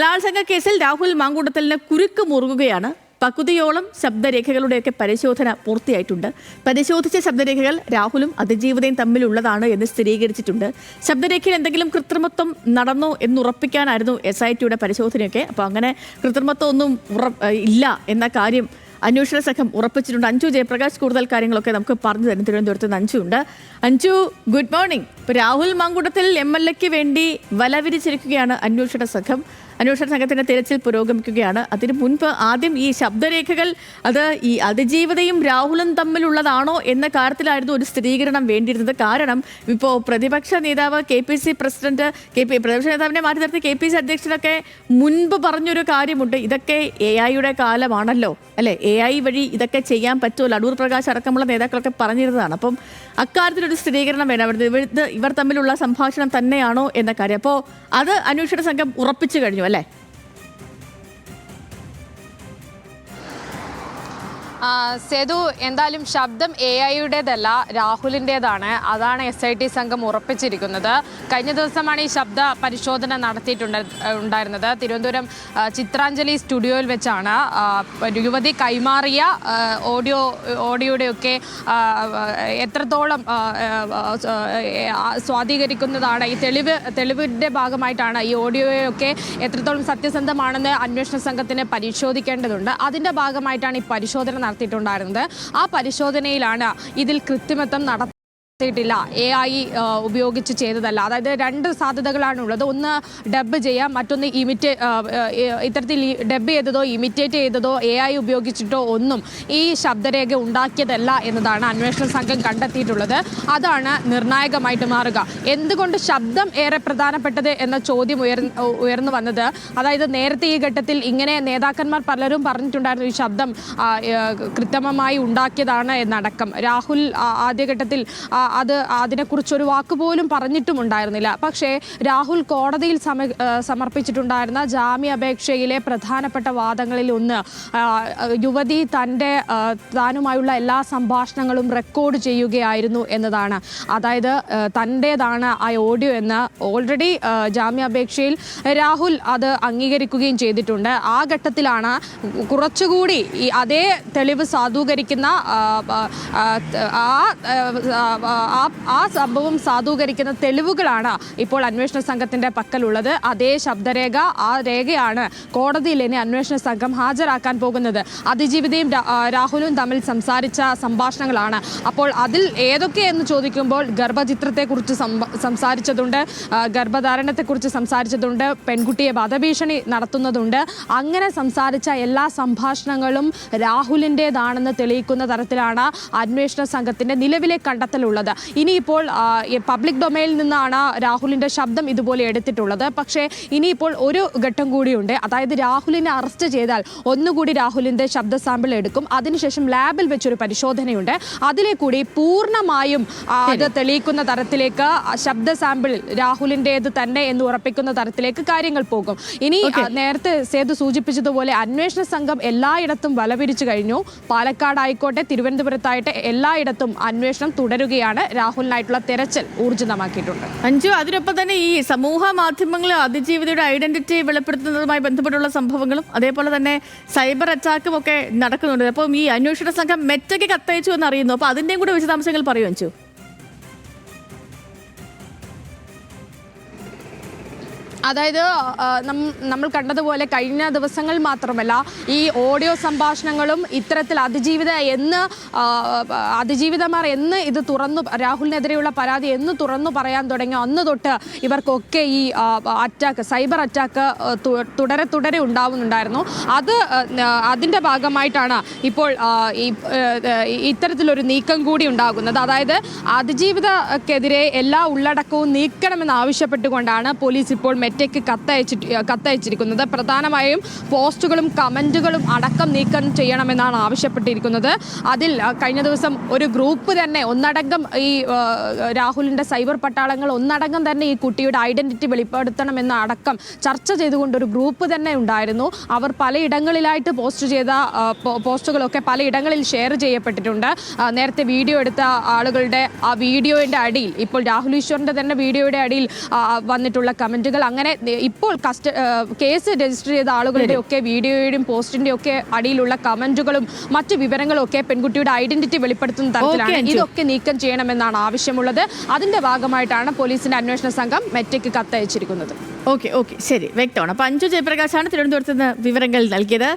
ബലാത്സംഗ കേസിൽ രാഹുൽ മാങ്കൂട്ടത്തലിന് കുരുക്ക് മുറുകുകയാണ്. പകുതിയോളം ശബ്ദരേഖകളുടെയൊക്കെ പരിശോധന പൂർത്തിയായിട്ടുണ്ട്. പരിശോധിച്ച ശബ്ദരേഖകൾ രാഹുലും അതിജീവിതയും തമ്മിലുള്ളതാണ് എന്ന് സ്ഥിരീകരിച്ചിട്ടുണ്ട്. ശബ്ദരേഖയിൽ എന്തെങ്കിലും കൃത്രിമത്വം നടന്നോ എന്നുറപ്പിക്കാനായിരുന്നു എസ് ഐ ടിയുടെ പരിശോധനയൊക്കെ. അപ്പോൾ അങ്ങനെ കൃത്രിമത്വം ഒന്നും ഇല്ല എന്ന കാര്യം അന്വേഷണ സംഘം ഉറപ്പിച്ചിട്ടുണ്ട്. അഞ്ചു ജയപ്രകാശ് കൂടുതൽ കാര്യങ്ങളൊക്കെ നമുക്ക് പറഞ്ഞു തരും. തിരുവനന്തപുരത്ത് നിന്ന് അഞ്ചു ഉണ്ട്. Anju good morning. ഇപ്പൊ രാഹുൽ മാങ്കുടത്തിൽ എം എൽ എക്ക് വേണ്ടി വലവിരിച്ചിരിക്കുകയാണ് അന്വേഷണ സംഘം. അന്വേഷണ സംഘത്തിന്റെ തിരച്ചിൽ പുരോഗമിക്കുകയാണ്. അതിനു മുൻപ് ആദ്യം ഈ ശബ്ദരേഖകൾ അത് ഈ അതിജീവതയും രാഹുലും തമ്മിലുള്ളതാണോ എന്ന കാര്യത്തിലായിരുന്നു ഒരു സ്ഥിരീകരണം വേണ്ടിയിരുന്നത്. കാരണം ഇപ്പോൾ പ്രതിപക്ഷ നേതാവ് K P C president K P പ്രതിപക്ഷ നേതാവിനെ മാറ്റി നിർത്തി കെ പി സി അധ്യക്ഷനൊക്കെ മുൻപ് പറഞ്ഞൊരു കാര്യമുണ്ട്. ഇതൊക്കെ എ ഐയുടെ കാലമാണല്ലോ. അല്ലെ? എ ഐ വഴി ഇതൊക്കെ ചെയ്യാൻ പറ്റുമല്ലോ? അടൂർ പ്രകാശ് അടക്കമുള്ള നേതാക്കളൊക്കെ പറഞ്ഞിരുന്നതാണ്. അപ്പം അക്കാര്യത്തിലൊരു സ്ഥിരീകരണം വേണം. ഇവർ തമ്മിലുള്ള സംഭാഷണം തന്നെയാണോ എന്ന കാര്യം. അപ്പോൾ അത് അന്വേഷണ സംഘം ഉറപ്പിച്ചു കഴിഞ്ഞു. അല്ലേ? സേതു എന്തായാലും ശബ്ദം എ ഐയുടേതല്ല രാഹുലിന്റെതാണ് അതാണ് എസ് ഐ ടി സംഘം ഉറപ്പിച്ചിരിക്കുന്നത്. കഴിഞ്ഞ ദിവസമാണ് ഈ ശബ്ദ പരിശോധന നടത്തിയിട്ടുണ്ട് ഉണ്ടായിരുന്നത്. തിരുവനന്തപുരം ചിത്രാഞ്ജലി സ്റ്റുഡിയോയിൽ വെച്ചാണ് യുവതി കൈമാറിയ ഓഡിയോ ഓഡിയോയുടെയൊക്കെ എത്രത്തോളം സ്വാധീകരിക്കുന്നതാണ്. ഈ തെളിവ് തെളിവിന്റെ ഭാഗമായിട്ടാണ് ഈ ഓഡിയോയൊക്കെ എത്രത്തോളം സത്യസന്ധമാണെന്ന് അന്വേഷണ സംഘത്തിന് പരിശോധിക്കേണ്ടതുണ്ട്. അതിന്റെ ഭാഗമായിട്ടാണ് ഈ പരിശോധന നടത്തിയിട്ടുണ്ടായിരുന്നത്. ആ പരിശോധനയിലാണ് ഇതിൽ കൃത്രിമത്വം നട ത്തിയിട്ടില്ല എ ഐ ഉപയോഗിച്ച് ചെയ്തതല്ല. അതായത് രണ്ട് സാധ്യതകളാണ് ഉള്ളത് ഒന്ന് ഡബ് ചെയ്യാം മറ്റൊന്ന് ഇമിറ്റേ ഇത്തരത്തിൽ ഡബ് ചെയ്തതോ ഇമിറ്റേറ്റ് ചെയ്തതോ എ ഐ ഉപയോഗിച്ചിട്ടോ ഒന്നും ഈ ശബ്ദരേഖ ഉണ്ടാക്കിയതല്ല എന്നതാണ് അന്വേഷണ സംഘം കണ്ടെത്തിയിട്ടുള്ളത്. അതാണ് നിർണായകമായിട്ട് മാറുക. എന്തുകൊണ്ട് ശബ്ദം ഏറെ പ്രധാനപ്പെട്ടത് എന്ന ചോദ്യം ഉയർ ഉയർന്നു വന്നത്? അതായത് നേരത്തെ ഈ ഘട്ടത്തിൽ ഇങ്ങനെ നേതാക്കന്മാർ പലരും പറഞ്ഞിട്ടുണ്ടായിരുന്നു ഈ ശബ്ദം കൃത്രിമമായി ഉണ്ടാക്കിയതാണ് എന്നടക്കം. രാഹുൽ ആദ്യഘട്ടത്തിൽ അത് അതിനെക്കുറിച്ചൊരു വാക്ക് പോലും പറഞ്ഞിട്ടും ഉണ്ടായിരുന്നില്ല പക്ഷേ രാഹുൽ കോടതിയിൽ സമർപ്പിച്ചിട്ടുണ്ടായിരുന്ന ജാമ്യാപേക്ഷയിലെ പ്രധാനപ്പെട്ട വാദങ്ങളിൽ ഒന്ന് യുവതി തന്റെ താനുമായുള്ള എല്ലാ സംഭാഷണങ്ങളും റെക്കോർഡ് ചെയ്യുകയായിരുന്നു എന്നതാണ്. അതായത് തന്റേതാണ് ആ ഓഡിയോ എന്ന് ഓൾറെഡി ജാമ്യാപേക്ഷയിൽ രാഹുൽ അത് അംഗീകരിക്കുകയും ചെയ്തിട്ടുണ്ട്. ആ ഘട്ടത്തിലാണ് കുറച്ചുകൂടി അതേ തെളിവ് സാധൂകരിക്കുന്ന ആ, ആ, ആ, സംഭവം സാധൂകരിക്കുന്ന തെളിവുകളാണ് ഇപ്പോൾ അന്വേഷണ സംഘത്തിന്റെ പക്കലുള്ളത്. അതേ ശബ്ദരേഖ ആ രേഖയാണ് കോടതിയിൽ ഇനി അന്വേഷണ സംഘം ഹാജരാക്കാൻ പോകുന്നത്. അതിജീവിതയും രാഹുലും തമ്മിൽ സംസാരിച്ച സംഭാഷണങ്ങളാണ്. അപ്പോൾ അതിൽ ഏതൊക്കെ എന്ന് ചോദിക്കുമ്പോൾ ഗർഭചിത്രത്തെക്കുറിച്ച് സംസാരിച്ചതുണ്ട് ഗർഭധാരണത്തെക്കുറിച്ച് സംസാരിച്ചതുണ്ട് പെൺകുട്ടിയെ വധഭീഷണി നടത്തുന്നതുണ്ട്. അങ്ങനെ സംസാരിച്ച എല്ലാ സംഭാഷണങ്ങളും രാഹുലിന്റെതാണെന്ന് തെളിയിക്കുന്ന തരത്തിലാണ് അന്വേഷണ സംഘത്തിന്റെ നിലവിലെ കണ്ടെത്തലുള്ളത്. ഇനിയിപ്പോൾ പബ്ലിക് ഡൊമൈനിൽ നിന്നാണ് രാഹുലിന്റെ ശബ്ദം ഇതുപോലെ എടുത്തിട്ടുള്ളത്. പക്ഷേ ഇനിയിപ്പോൾ ഒരു ഘട്ടം കൂടിയുണ്ട്. അതായത് രാഹുലിനെ അറസ്റ്റ് ചെയ്താൽ ഒന്നുകൂടി രാഹുലിന്റെ ശബ്ദ സാമ്പിൾ എടുക്കും. അതിനുശേഷം ലാബിൽ വെച്ചൊരു പരിശോധനയുണ്ട്. അതിലെ കൂടി പൂർണമായും അത് തെളിയിക്കുന്ന തരത്തിലേക്ക് ശബ്ദ സാമ്പിൾ രാഹുലിന്റേത് തന്നെ എന്ന് ഉറപ്പിക്കുന്ന തരത്തിലേക്ക് കാര്യങ്ങൾ പോകും. ഇനി നേരത്തെ സേതു സൂചിപ്പിച്ചതുപോലെ അന്വേഷണ സംഘം എല്ലായിടത്തും വലവിരിച്ചു കഴിഞ്ഞു. പാലക്കാടായിക്കോട്ടെ തിരുവനന്തപുരത്തായിട്ട് എല്ലായിടത്തും അന്വേഷണം തുടരുകയാണ്. രാഹുലിനായിട്ടുള്ള തെരച്ചിൽ ഊർജിതമാക്കിയിട്ടുണ്ട്. അഞ്ചു അതിനൊപ്പം തന്നെ ഈ സമൂഹ മാധ്യമങ്ങൾ അതിജീവിതയുടെ ഐഡന്റിറ്റി വെളിപ്പെടുത്തുന്നതുമായി ബന്ധപ്പെട്ടുള്ള സംഭവങ്ങളും അതേപോലെ തന്നെ സൈബർ അറ്റാക്കും ഒക്കെ നടക്കുന്നുണ്ട്. അപ്പം ഈ അന്വേഷണ സംഘം മെറ്റയ്ക്ക് കത്തയച്ചു എന്ന് അറിയുന്നു അപ്പൊ അതിന്റെയും കൂടെ വിശദാംശങ്ങൾ പറയൂ അഞ്ചു അതായത് നമ്മൾ കണ്ടതുപോലെ കഴിഞ്ഞ ദിവസങ്ങൾ മാത്രമല്ല ഈ ഓഡിയോ സംഭാഷണങ്ങളും ഇത്തരത്തിൽ അതിജീവിത എന്ന് അതിജീവിതമാർ എന്ന് ഇത് തുറന്നു രാഹുലിനെതിരെയുള്ള പരാതി എന്ന് തുറന്നു പറയാൻ തുടങ്ങി അന്ന് തൊട്ട് ഇവർക്കൊക്കെ ഈ അറ്റാക്ക് സൈബർ അറ്റാക്ക് തുടരെ തുടരെ ഉണ്ടാവുന്നുണ്ടായിരുന്നു. അത് അതിന്റെ ഭാഗമായിട്ടാണ് ഇപ്പോൾ ഇത്തരത്തിലൊരു നീക്കം കൂടി ഉണ്ടാകുന്നത്. അതായത് അതിജീവിതക്കെതിരെ എല്ലാ ഉള്ളടക്കവും നീക്കണമെന്ന് ആവശ്യപ്പെട്ടുകൊണ്ടാണ് പോലീസ് ഇപ്പോൾ മെറ്റയ്ക്ക് കത്തയച്ചിട്ട് കത്തയച്ചിരിക്കുന്നത്. പ്രധാനമായും പോസ്റ്റുകളും കമന്റുകളും അടക്കം നീക്കം ചെയ്യണമെന്നാണ് ആവശ്യപ്പെട്ടിരിക്കുന്നത്. അതിൽ കഴിഞ്ഞ ദിവസം ഒരു ഗ്രൂപ്പ് തന്നെ ഒന്നടങ്കം ഈ രാഹുലിന്റെ സൈബർ പട്ടാളങ്ങൾ ഒന്നടങ്കം തന്നെ ഈ കുട്ടിയുടെ ഐഡന്റിറ്റി വെളിപ്പെടുത്തണമെന്ന അടക്കം ചർച്ച ചെയ്തുകൊണ്ട് ഒരു ഗ്രൂപ്പ് തന്നെ ഉണ്ടായിരുന്നു. അവർ പലയിടങ്ങളിലായിട്ട് പോസ്റ്റ് ചെയ്ത പോസ്റ്റുകളൊക്കെ പലയിടങ്ങളിൽ ഷെയർ ചെയ്യപ്പെട്ടിട്ടുണ്ട്. നേരത്തെ വീഡിയോ എടുത്ത ആളുകളുടെ ആ വീഡിയോയുടെ അടിയിൽ ഇപ്പോൾ രാഹുൽ ഈശ്വറിന്റെ തന്നെ വീഡിയോയുടെ അടിയിൽ വന്നിട്ടുള്ള കമന്റുകൾ അങ്ങനെ അങ്ങനെ ഇപ്പോൾ കസ്റ്റ കേസ് രജിസ്റ്റർ ചെയ്ത ആളുകളുടെ ഒക്കെ വീഡിയോയുടെയും പോസ്റ്റിന്റെ ഒക്കെ അടിയിലുള്ള കമന്റുകളും മറ്റു വിവരങ്ങളും ഒക്കെ പെൺകുട്ടിയുടെ ഐഡന്റിറ്റി വെളിപ്പെടുത്തുന്ന തരത്തിലാണ്. ഇതൊക്കെ നീക്കം ചെയ്യണമെന്നാണ് ആവശ്യമുള്ളത്. അതിന്റെ ഭാഗമായിട്ടാണ് പോലീസിന്റെ അന്വേഷണ സംഘം മെറ്റയ്ക്ക് കത്തയച്ചിരിക്കുന്നത്. Okay okay. ശരി വ്യക്തമാണ്. അപ്പൊ അഞ്ചു ജയപ്രകാശാണ് തിരുവനന്തപുരത്ത് നിന്ന് വിവരങ്ങൾ നൽകിയത്.